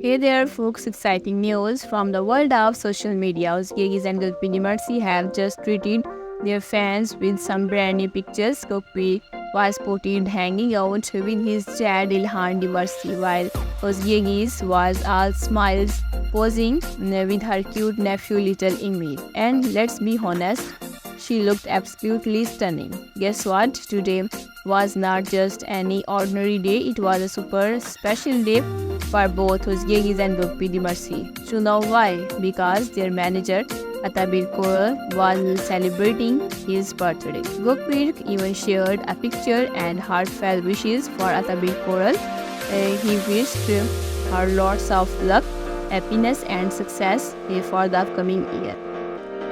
Hey there, folks! Exciting news from the world of social media. Giggies and Gulpini Mercy have just treated their fans with some brand new pictures. Gokpi was spotted hanging out with his child Ilhan Mercy, while Ozgigis was all smiles posing with her cute nephew little Ingrid. And let's be honest, she looked absolutely stunning. Guess what? Today was not just any ordinary day, it was a super special day for both Uzgegis and Gokpi Mercy. To know why? Because their manager Atabir Koral was celebrating his birthday. Gokpir even shared a picture and heartfelt wishes for Atabir Koral. Uh, he wished her lots of luck, happiness, and success for the upcoming year.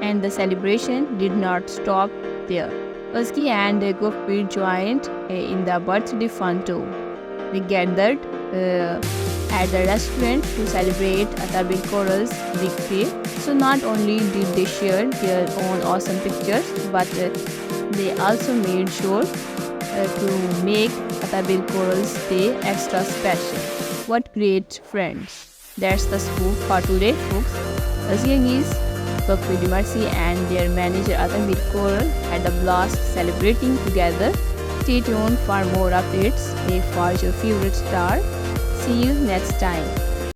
And the celebration did not stop there. Uzgi and Gokpir joined uh, in the birthday fun too. We gathered uh, at the restaurant to celebrate Atabil Coral's victory. So not only did they share their own awesome pictures, but uh, they also made sure uh, to make Atabil Coral's day extra special. What great friends! That's the scoop for today, folks. Aziyangis, Bakri Mercy and their manager Atabil Coral had a blast celebrating together. Stay tuned for more updates. They forge your favorite star. See you next time.